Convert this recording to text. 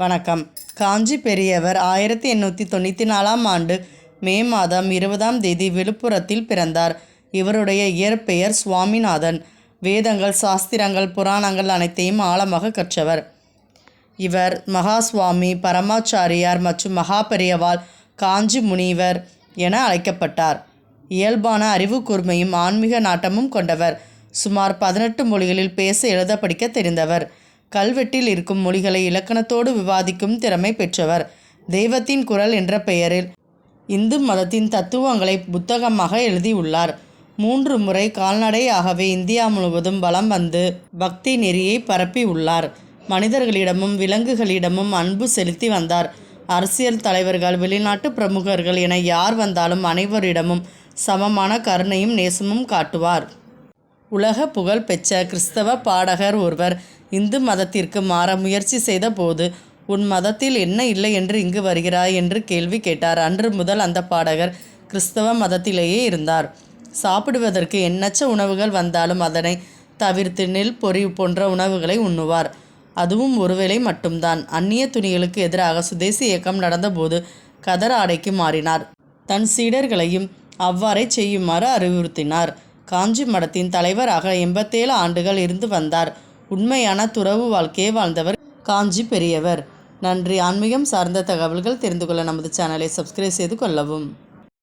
வணக்கம். காஞ்சி பெரியவர் ஆயிரத்தி எண்ணூற்றி தொண்ணூற்றி நாலாம் ஆண்டு மே மாதம் இருபதாம் தேதி விழுப்புரத்தில் பிறந்தார். இவருடைய இயற்பெயர் சுவாமிநாதன். வேதங்கள் சாஸ்திரங்கள் புராணங்கள் அனைத்தையும் ஆழமாக கற்றவர். இவர் மகாசுவாமி பரமாச்சாரியார் மற்றும் மகாபெரியவாள் காஞ்சி முனிவர் என அழைக்கப்பட்டார். இயல்பான அறிவு கூர்மையும் ஆன்மீக நாட்டமும் கொண்டவர். சுமார் பதினெட்டு மொழிகளில் பேச எழுத படிக்க தெரிந்தவர். கல்வெட்டில் இருக்கும் மொழிகளை இலக்கணத்தோடு விவாதிக்கும் திறமை பெற்றவர். தெய்வத்தின் குரல் என்ற பெயரில் இந்து மதத்தின் தத்துவங்களை புத்தகமாக எழுதியுள்ளார். மூன்று முறை கால்நடையாகவே இந்தியா முழுவதும் வலம் வந்து பக்தி நெறியை பரப்பி உள்ளார் மனிதர்களிடமும் விலங்குகளிடமும் அன்பு செலுத்தி வந்தார். அரசியல் தலைவர்கள் வெளிநாட்டு பிரமுகர்கள் என யார் வந்தாலும் அனைவரிடமும் சமமான கருணையும் நேசமும் காட்டுவார். உலக புகழ் பெற்ற கிறிஸ்தவ பாடகர் ஒருவர் இந்து மதத்திற்கு மாற முயற்சி செய்தபோது உன் மதத்தில் என்ன இல்லை என்று இங்கு வருகிறாய்? என்று கேள்வி கேட்டார். அன்று முதல் அந்த பாடகர் கிறிஸ்தவ மதத்திலேயே இருந்தார். சாப்பிடுவதற்கு எண்ணற்ற உணவுகள் வந்தாலும் அதனை தவிர்த்து நெல் பொரி போன்ற உணவுகளை உண்ணுவார். அதுவும் ஒருவேளை மட்டும்தான். அந்நிய துணிகளுக்கு எதிராக சுதேசி இயக்கம் நடந்தபோது கதர் ஆடைக்கு மாறினார். தன் சீடர்களையும் அவ்வாறே செய்யுமாறு அறிவுறுத்தினார். காஞ்சி மடத்தின் தலைவராக எண்பத்தேழு ஆண்டுகள் இருந்து வந்தார். உண்மையான துறவு வாழ்க்கையை வாழ்ந்தவர் காஞ்சி பெரியவர். நன்றி. ஆன்மீகம் சார்ந்த தகவல்கள் தெரிந்து கொள்ள நமது சேனலை சப்ஸ்கிரைப் செய்து கொள்ளவும்.